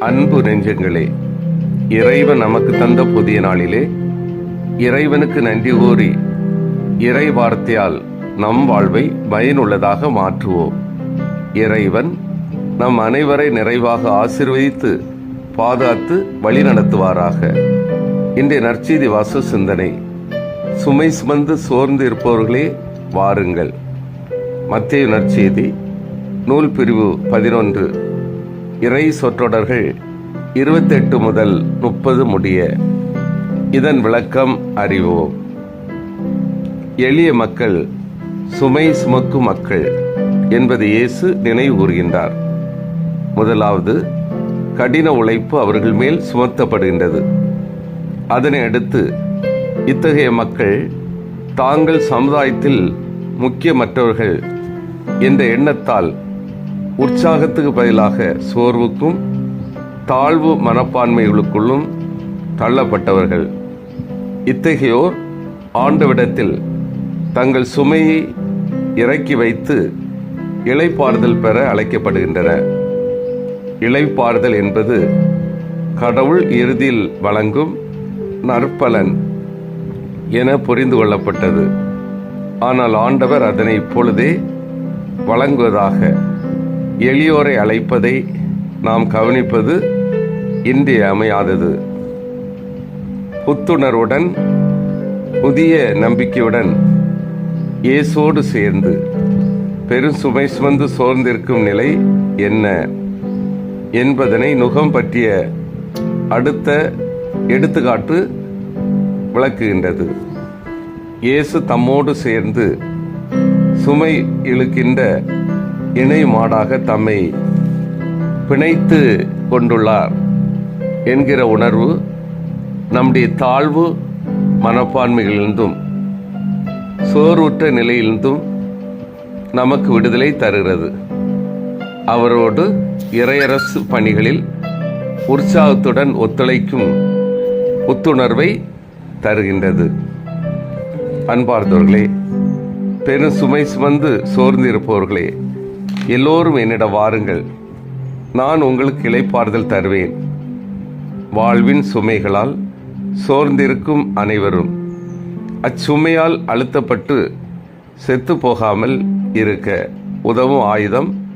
அன்பு நெஞ்சங்களே இறைவன் நமக்கு தந்த புதிய நாளிலே இறைவனுக்கு நன்றி கூறி இறை வார்த்தையால் நம் வாழ்வை பயனுள்ளதாக மாற்றுவோம். இறைவன் நம் அனைவரை நிறைவாக ஆசிர்வதித்து பாதுகாத்து வழி நடத்துவாராக. இன்றைய நற்செய்தி வாசு சிந்தனை சுமை சுமந்து சோர்ந்து இருப்பவர்களே வாருங்கள். மத்திய நற்செய்தி நூல் பிரிவு பதினொன்று. இறை சொற்றொடர்கள் இருபத்தெட்டு முதல் முப்பது முடிய இதன் விளக்கம் அறிவோம். எளிய மக்கள் சுமை சுமக்கும் மக்கள் என்பது இயேசு நினைவு கூறுகின்றார். முதலாவது கடின உழைப்பு அவர்கள் மேல் சுமத்தப்படுகின்றது. அதனை அடுத்து இத்தகைய மக்கள் தாங்கள் சமுதாயத்தில் முக்கியமற்றவர்கள் என்ற எண்ணத்தால் உற்சாகத்துக்கு பதிலாக சோர்வுக்கும் தாழ்வு மனப்பான்மைகளுக்குள்ளும் தள்ளப்பட்டவர்கள். இத்தகையோர் ஆண்டவிடத்தில் தங்கள் சுமையை இறக்கி வைத்து இளைப்பாறுதல் பெற அழைக்கப்படுகின்றனர் இளைப்பாறுதல் என்பது கடவுள் இறுதியில் வழங்கும் நற்பலன் என புரிந்து கொள்ளப்பட்டது. ஆனால் ஆண்டவர் அதனை இப்பொழுதே வழங்குவதாக எளியோரை அழைப்பதை நாம் கவனிப்பது இன்றியமையாதது புத்துணர்வுடன் புதிய நம்பிக்கையுடன் இயேசோடு சேர்ந்து பெரும் சுமை சுமந்து சோர்ந்திருக்கும் நிலை என்ன என்பதனை நுகம் பற்றிய அடுத்த எடுத்துக்காட்டு விளக்குகின்றது. இயேசு தம்மோடு சேர்ந்து சுமை இழுக்கின்ற இணை மாடாக தம்மை பிணைத்து கொண்டுள்ளார் என்கிற உணர்வு நம்முடைய தாழ்வு மனப்பான்மைகளிலிருந்தும் சோர்வுற்ற நிலையிலிருந்தும் நமக்கு விடுதலை தருகிறது. அவரோடு இறையரசு பணிகளில் உற்சாகத்துடன் ஒத்துழைக்கும் புத்துணர்வை தருகின்றது. அன்பார்ந்தவர்களே பெரும் சுமை சுமந்து சோர்ந்திருப்பவர்களே எல்லோரும் என்னிடம் வாருங்கள். நான் உங்களுக்கு இளைப்பாறுதல் தருவேன். வாழ்வின் சுமைகளால் சோர்ந்திருக்கும் அனைவரும் அச்சுமையால் அழுத்தப்பட்டு செத்து போகாமல் இருக்க உதவும் ஆயுதம்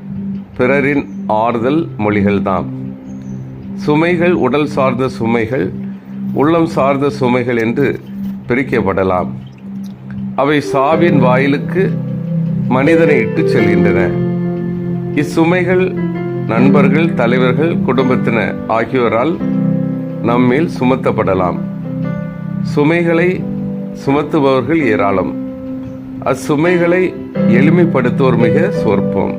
பிறரின் ஆறுதல் மொழிகள்தான் சுமைகள் உடல் சார்ந்த சுமைகள் உள்ளம் சார்ந்த சுமைகள் என்று பிரிக்கப்படலாம். அவை சாவின் வாயிலுக்கு மனிதனை இட்டுச் செல்கின்றன. இச்சுமைகள் நண்பர்கள் தலைவர்கள் குடும்பத்தினர் ஆகியோரால் நம்மேல் சுமத்தப்படலாம். சுமைகளை சுமத்துபவர்கள் ஏராளம். அச்சுமைகளை எளிமைப்படுத்துவோர் மிக சொற்பம்.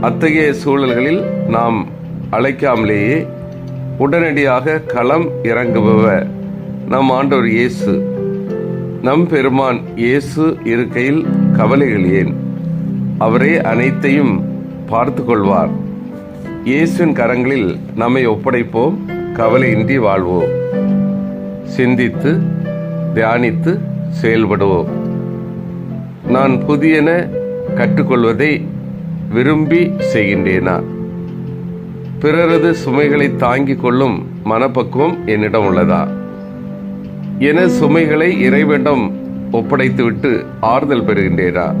அத்தகைய சூழல்களில் நாம் அழைக்காமலேயே உடனடியாக களம் இறங்குபவர் நம் ஆண்டவர் இயேசு. நம் பெருமான் இயேசு இருக்கையில் கவலைகள் ஏன்? அவரே அனைத்தையும் பார்த்து கொள்வார் இயேசுவின் கரங்களில் நம்மை ஒப்படைப்போம் கவலையின்றி வாழ்வோம். சிந்தித்து தியானித்து செயல்படுவோம். நான் புதியன கற்றுக்கொள்வதை விரும்பி செய்கின்றேனா? பிறரது சுமைகளை தாங்கிக் கொள்ளும் மனப்பக்குவம் என்னிடம் உள்ளதா? என சுமைகளை இறைவனிடம் ஒப்படைத்துவிட்டு ஆறுதல் பெறுகின்றேனா?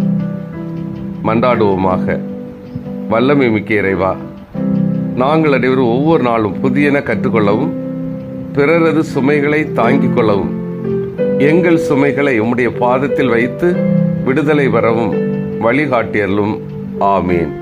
மன்றாடுவோமாக. வல்லமை மிக்க இறைவா நாங்கள் அனைவரும் ஒவ்வொரு நாளும் புதியன கற்றுக்கொள்ளவும் பிறரது சுமைகளை தாங்கிக் கொள்ளவும் எங்கள் சுமைகளை உம்முடைய பாதத்தில் வைத்து விடுதலை பெறவும் வழிகாட்டியலும் ஆமீன்.